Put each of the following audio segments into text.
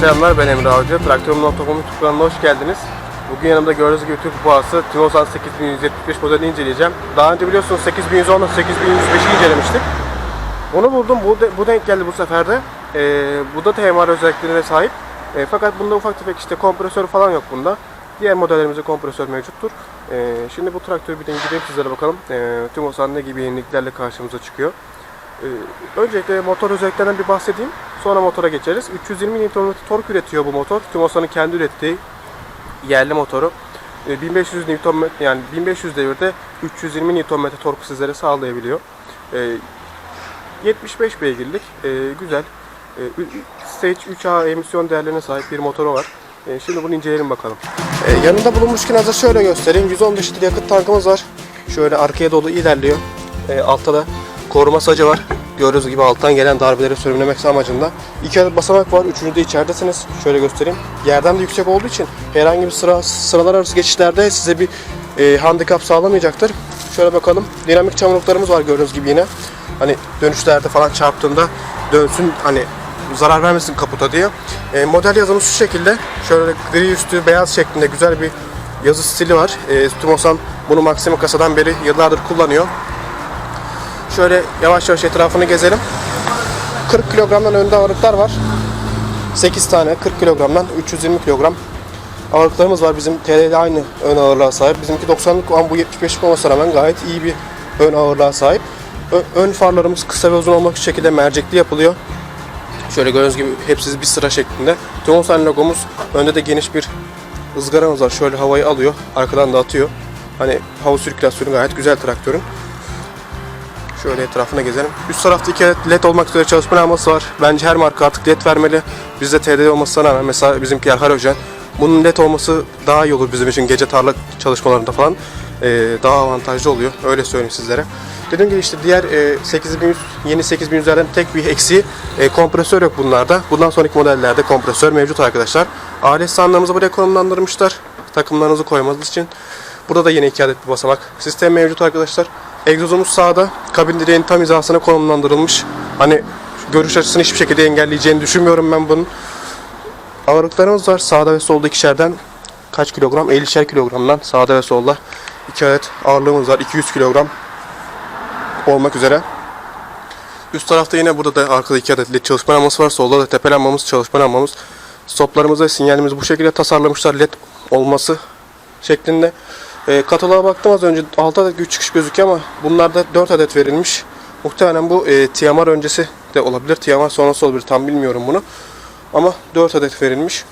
Selamlar ben Emre Avcı. Traktörüm.com YouTube hoş geldiniz. Bugün yanımda gördüğünüz gibi Türk Boğası Tinosan 8175 modelini inceleyeceğim. Daha önce biliyorsunuz 8110 ile 8125'i incelemiştik. Onu buldum. Bu, de- bu denk geldi bu sefer de. Ee, bu da TMR özelliklerine sahip. Ee, fakat bunda ufak tefek işte kompresör falan yok bunda. Diğer modellerimizde kompresör mevcuttur. Ee, şimdi bu traktörü bir de sizlere bakalım. Ee, Timosan ne gibi yeniliklerle karşımıza çıkıyor. Ee, öncelikle motor özelliklerinden bir bahsedeyim. Sonra motora geçeriz. 320 Nm tork üretiyor bu motor. Timosan'ın kendi ürettiği yerli motoru. Ee, 1500 Nm yani 1500 devirde 320 Nm torku sizlere sağlayabiliyor. Ee, 75 beygirlik e, güzel Stage 3A emisyon değerlerine sahip bir motoru var. Şimdi bunu inceleyelim bakalım. Yanında bulunmuşken hazır şöyle göstereyim. 115 litre yakıt tankımız var. Şöyle arkaya doğru ilerliyor. Altta da koruma sacı var. Gördüğünüz gibi alttan gelen darbeleri sürümlemek amacında. İki adet basamak var. Üçüncü de içeridesiniz. Şöyle göstereyim. Yerden de yüksek olduğu için herhangi bir sıra sıralar arası geçişlerde size bir e, handikap sağlamayacaktır. Şöyle bakalım. Dinamik çamurluklarımız var gördüğünüz gibi yine. Hani dönüşlerde falan çarptığında dönsün hani zarar vermesin kaputa diye. E, model yazımız şu şekilde. Şöyle gri üstü beyaz şeklinde güzel bir yazı stili var. E, Tumosan bunu Maxima kasadan beri yıllardır kullanıyor. Şöyle yavaş yavaş etrafını gezelim. 40 kilogramdan önde ağırlıklar var. 8 tane 40 kilogramdan 320 kilogram ağırlıklarımız var. Bizim TL'de aynı ön ağırlığa sahip. Bizimki 90'lık ama bu 75'lik olmasına rağmen gayet iyi bir ön ağırlığa sahip. Ö- ön farlarımız kısa ve uzun olmak şekilde mercekli yapılıyor. Şöyle gördüğünüz gibi hepsi bir sıra şeklinde. Timosan logomuz önde de geniş bir ızgaramız var. Şöyle havayı alıyor, arkadan da atıyor. Hani hava sirkülasyonu gayet güzel traktörün. Şöyle etrafına gezelim. Üst tarafta iki led olmak üzere çalışma lambası var. Bence her marka artık led vermeli. Bizde TDD olmasına rağmen mesela bizimkiler halojen. Bunun led olması daha iyi olur bizim için gece tarla çalışmalarında falan. Ee, daha avantajlı oluyor. Öyle söyleyeyim sizlere. Dediğim gibi işte diğer e, 8100 yeni 8100'lerden tek bir eksiği e, kompresör yok bunlarda. Bundan sonraki modellerde kompresör mevcut arkadaşlar. Alet standlarımızı buraya konumlandırmışlar. Takımlarınızı koymanız için. Burada da yine iki adet bir basamak. Sistem mevcut arkadaşlar. Egzozumuz sağda. Kabin direğinin tam hizasına konumlandırılmış. Hani görüş açısını hiçbir şekilde engelleyeceğini düşünmüyorum ben bunun. Ağırlıklarımız var. Sağda ve solda ikişerden kaç kilogram? 50'şer kilogramdan sağda ve solda iki adet ağırlığımız var. 200 kilogram olmak üzere. Üst tarafta yine burada da arkada iki adet led çalışma lambası var. Solda da tepe lambamız, çalışma lambamız. Stoplarımız ve sinyalimizi bu şekilde tasarlamışlar led olması şeklinde. E, kataloğa baktım az önce 6 adet güç çıkış gözüküyor ama bunlarda 4 adet verilmiş. Muhtemelen bu e, TMR öncesi de olabilir. TMR sonrası olabilir. Tam bilmiyorum bunu. Ama 4 adet verilmiş.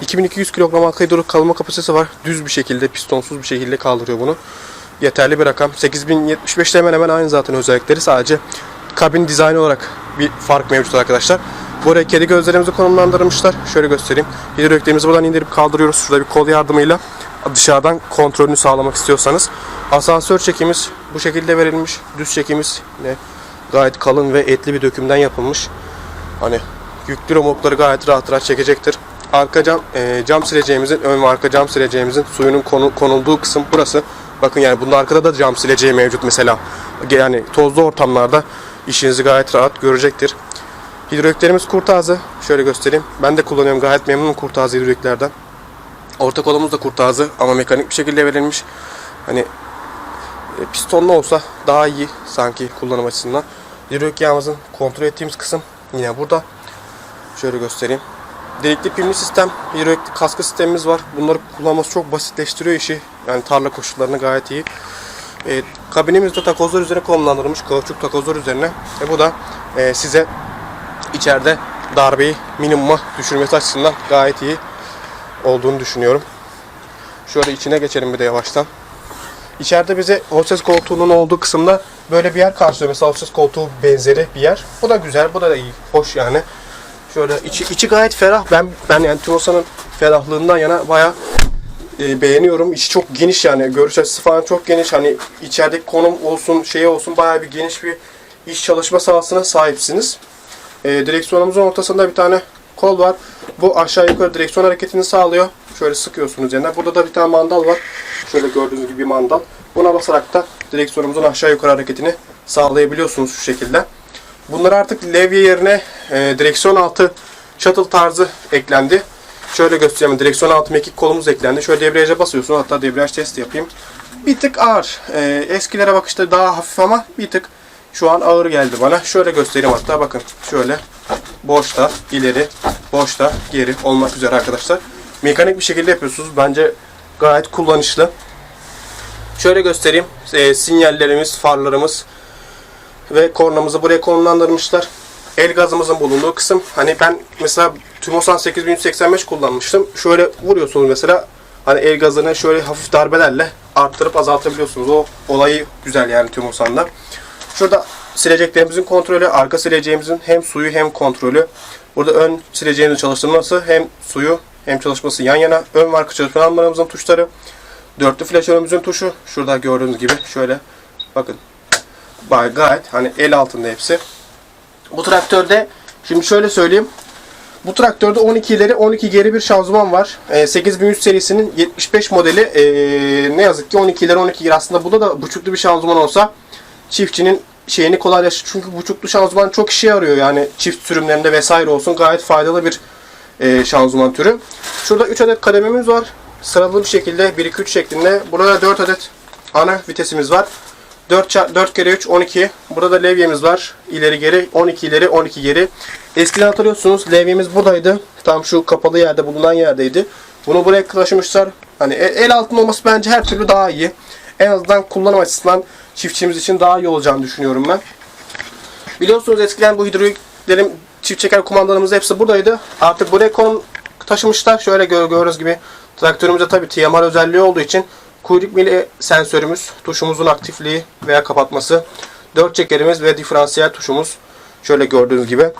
2200 kilogram arka hidrolik kalma kapasitesi var. Düz bir şekilde, pistonsuz bir şekilde kaldırıyor bunu. Yeterli bir rakam. 8075 hemen hemen aynı zaten özellikleri. Sadece kabin dizaynı olarak bir fark mevcut arkadaşlar. Buraya kedi gözlerimizi konumlandırmışlar. Şöyle göstereyim. Hidroliklerimizi buradan indirip kaldırıyoruz. Şurada bir kol yardımıyla dışarıdan kontrolünü sağlamak istiyorsanız. Asansör çekimiz bu şekilde verilmiş. Düz çekimiz yine gayet kalın ve etli bir dökümden yapılmış. Hani yüklü remorkları gayet rahat rahat çekecektir. Arka cam, e, cam sileceğimizin, ön ve arka cam sileceğimizin suyunun konu, konulduğu kısım burası. Bakın yani bunda arkada da cam sileceği mevcut mesela. Yani tozlu ortamlarda işinizi gayet rahat görecektir. Hidroliklerimiz kurtazı. Şöyle göstereyim. Ben de kullanıyorum. Gayet memnunum kurtazı hidroliklerden. Orta kolumuz da kurtazı ama mekanik bir şekilde verilmiş. Hani e, pistonlu olsa daha iyi sanki kullanım açısından. Hidrolik yağımızın kontrol ettiğimiz kısım yine burada. Şöyle göstereyim. delikli pimli sistem, hidrolikli kaskı sistemimiz var. Bunları kullanması çok basitleştiriyor işi. Yani tarla koşullarını gayet iyi. E, kabinimiz de takozlar üzerine konumlandırılmış. Kauçuk takozlar üzerine. E, bu da e, size içeride darbeyi minimuma düşürmesi açısından gayet iyi olduğunu düşünüyorum. Şöyle içine geçelim bir de yavaştan. İçeride bize hostes koltuğunun olduğu kısımda böyle bir yer karşılıyor. Mesela hostes koltuğu benzeri bir yer. Bu da güzel, bu da iyi, hoş yani. Şöyle içi, içi gayet ferah. Ben ben yani Timosan'ın ferahlığından yana bayağı e, beğeniyorum. İçi çok geniş yani. Görüş açısı falan çok geniş. Hani içerideki konum olsun, şey olsun bayağı bir geniş bir iş çalışma sahasına sahipsiniz. E, direksiyonumuzun ortasında bir tane kol var. Bu aşağı yukarı direksiyon hareketini sağlıyor. Şöyle sıkıyorsunuz yerine. Burada da bir tane mandal var. Şöyle gördüğünüz gibi bir mandal. Buna basarak da direksiyonumuzun aşağı yukarı hareketini sağlayabiliyorsunuz şu şekilde. Bunlar artık levye yerine e, direksiyon altı shuttle tarzı eklendi. Şöyle göstereyim. Direksiyon altı mekik kolumuz eklendi. Şöyle debriyaja basıyorsun. Hatta debriyaj testi yapayım. Bir tık ağır. E, eskilere bakışta daha hafif ama bir tık şu an ağır geldi bana. Şöyle göstereyim hatta bakın. Şöyle boşta, ileri, boşta, geri olmak üzere arkadaşlar. Mekanik bir şekilde yapıyorsunuz. Bence gayet kullanışlı. Şöyle göstereyim. E, sinyallerimiz, farlarımız ve kornamızı buraya konumlandırmışlar. El gazımızın bulunduğu kısım. Hani ben mesela Tumosan 8185 kullanmıştım. Şöyle vuruyorsunuz mesela hani el gazını şöyle hafif darbelerle arttırıp azaltabiliyorsunuz. O olayı güzel yani Tumosan'da. Şurada sileceklerimizin kontrolü, arka sileceğimizin hem suyu hem kontrolü. Burada ön sileceğimizin çalıştırması hem suyu hem çalışması yan yana. Ön ve arka çalışma lambalarımızın tuşları. Dörtlü flaşörümüzün tuşu. Şurada gördüğünüz gibi şöyle bakın. Bay gayet hani el altında hepsi. Bu traktörde şimdi şöyle söyleyeyim. Bu traktörde 12 ileri 12 geri bir şanzıman var. E, 8100 serisinin 75 modeli e, ne yazık ki 12 ileri 12 geri aslında bu da buçuklu bir şanzıman olsa çiftçinin şeyini kolaylaştırır. Çünkü buçuklu şanzıman çok işe yarıyor. Yani çift sürümlerinde vesaire olsun gayet faydalı bir e, şanzıman türü. Şurada 3 adet kadememiz var. Sıralı bir şekilde 1-2-3 şeklinde. Burada 4 adet ana vitesimiz var. 4, 4 kere 3 12. Burada da levyemiz var. İleri geri 12 ileri 12 geri. Eskiden hatırlıyorsunuz levyemiz buradaydı. Tam şu kapalı yerde bulunan yerdeydi. Bunu buraya taşımışlar. Hani e, el altında olması bence her türlü daha iyi. En azından kullanım açısından çiftçimiz için daha iyi olacağını düşünüyorum ben. Biliyorsunuz eskiden bu hidroliklerin çift çeker kumandalarımız hepsi buradaydı. Artık buraya konum taşımışlar. Şöyle gör, gibi traktörümüzde tabii TMR özelliği olduğu için kuyruk mili sensörümüz, tuşumuzun aktifliği veya kapatması, dört çekerimiz ve diferansiyel tuşumuz. Şöyle gördüğünüz gibi.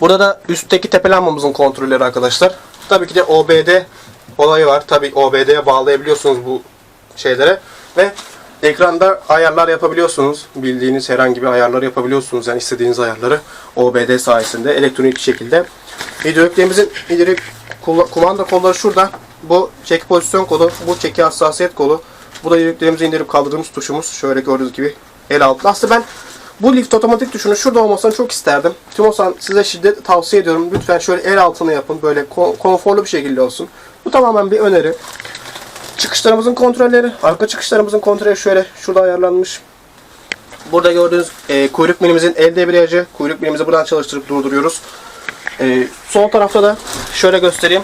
Burada da üstteki tepe lambamızın kontrolleri arkadaşlar. Tabii ki de OBD olayı var. Tabii OBD'ye bağlayabiliyorsunuz bu şeylere ve ekranda ayarlar yapabiliyorsunuz. Bildiğiniz herhangi bir ayarları yapabiliyorsunuz. Yani istediğiniz ayarları OBD sayesinde elektronik bir şekilde. Hidroliklerimizin hidrolik kumanda kolları şurada. Bu çeki pozisyon kolu, bu çeki hassasiyet kolu. Bu da hidroliklerimizi indirip kaldırdığımız tuşumuz. Şöyle gördüğünüz gibi el altında. Aslında ben bu lift otomatik tuşunu şurada olmasını çok isterdim. Timosan size şiddet tavsiye ediyorum. Lütfen şöyle el altına yapın. Böyle konforlu bir şekilde olsun. Bu tamamen bir öneri. Çıkışlarımızın kontrolleri, arka çıkışlarımızın kontrolü şöyle şurada ayarlanmış. Burada gördüğünüz e, kuyruk milimizin el debriyajı. Kuyruk milimizi buradan çalıştırıp durduruyoruz. E, sol tarafta da şöyle göstereyim.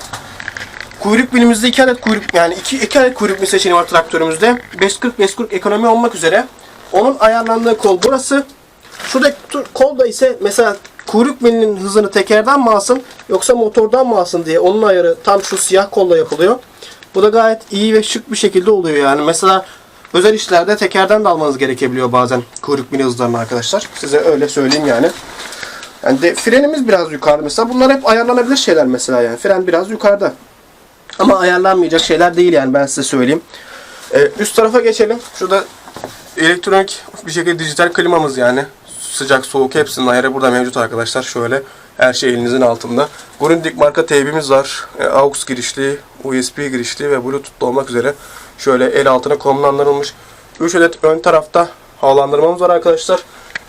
Kuyruk milimizde iki adet kuyruk yani iki, iki adet kuyruk mil seçeneği var traktörümüzde. 540 540 ekonomi olmak üzere. Onun ayarlandığı kol burası. Şuradaki kolda ise mesela kuyruk milinin hızını tekerden mi alsın yoksa motordan mı alsın diye onun ayarı tam şu siyah kolla yapılıyor. Bu da gayet iyi ve şık bir şekilde oluyor yani. Mesela özel işlerde tekerden de almanız gerekebiliyor bazen kuyruk mili hızlarını arkadaşlar. Size öyle söyleyeyim yani. Yani de frenimiz biraz yukarıda mesela. Bunlar hep ayarlanabilir şeyler mesela yani. Fren biraz yukarıda. Ama ayarlanmayacak şeyler değil yani ben size söyleyeyim. Ee, üst tarafa geçelim. Şurada elektronik bir şekilde dijital klimamız yani. Sıcak, soğuk hepsinin ayarı burada mevcut arkadaşlar. Şöyle her şey elinizin altında. Grundig marka teybimiz var. E, AUX girişli, USB girişli ve Bluetooth'lu olmak üzere şöyle el altına konumlandırılmış. 3 adet ön tarafta havalandırmamız var arkadaşlar.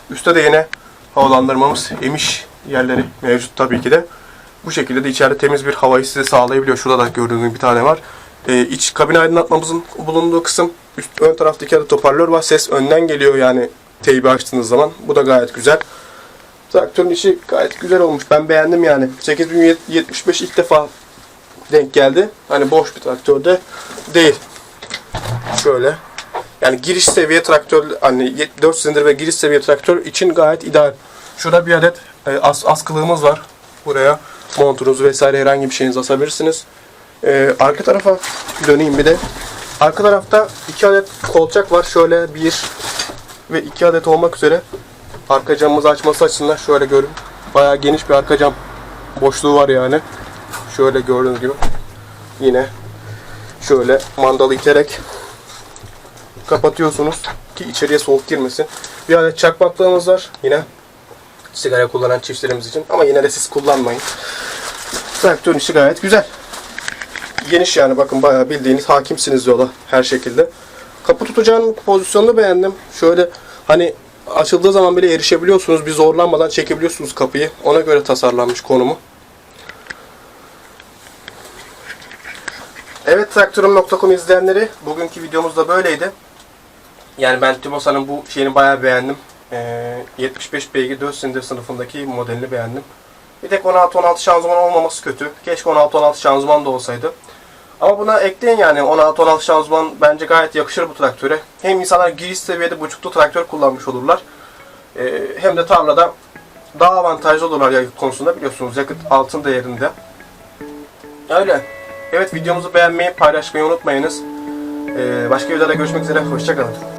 Üstte de yine havalandırmamız, emiş yerleri mevcut tabii ki de. Bu şekilde de içeride temiz bir havayı size sağlayabiliyor. Şurada da gördüğünüz bir tane var. Ee, iç kabin aydınlatmamızın bulunduğu kısım. Üst, ön taraftaki adet hoparlör var. Ses önden geliyor yani teybi açtığınız zaman. Bu da gayet güzel. Traktörün işi gayet güzel olmuş. Ben beğendim yani. 8075 ilk defa denk geldi. Hani boş bir traktörde değil. Şöyle. Yani giriş seviye traktör hani 4 silindir ve giriş seviye traktör için gayet ideal. Şurada bir adet e, as askılığımız var. Buraya montunuzu vesaire herhangi bir şeyinizi asabilirsiniz. E, arka tarafa döneyim bir de. Arka tarafta iki adet kolçak var. Şöyle bir ve iki adet olmak üzere. Arka camımızı açması açısından şöyle görün. Bayağı geniş bir arka cam boşluğu var yani. Şöyle gördüğünüz gibi. Yine şöyle mandalı iterek kapatıyorsunuz ki içeriye soğuk girmesin. Bir adet çakmaklığımız var yine sigara kullanan çiftlerimiz için ama yine de siz kullanmayın. Traktörün işi gayet güzel. Geniş yani bakın bayağı bildiğiniz hakimsiniz yola her şekilde. Kapı tutacağın pozisyonunu beğendim. Şöyle hani açıldığı zaman bile erişebiliyorsunuz. Bir zorlanmadan çekebiliyorsunuz kapıyı. Ona göre tasarlanmış konumu. Evet traktörüm.com izleyenleri bugünkü videomuz da böyleydi. Yani ben Timosa'nın bu şeyini bayağı beğendim. Ee, 75 beygir 4 silindir sınıfındaki modelini beğendim. Bir tek 16-16 şanzıman olmaması kötü. Keşke 16-16 şanzıman da olsaydı. Ama buna ekleyin yani 16-16 şanzıman bence gayet yakışır bu traktöre. Hem insanlar giriş seviyede buçuklu traktör kullanmış olurlar. Ee, hem de tarlada daha avantajlı olurlar yakıt konusunda biliyorsunuz yakıt altın değerinde. Öyle. Evet videomuzu beğenmeyi, paylaşmayı unutmayınız. Ee, başka videoda görüşmek üzere. Hoşçakalın.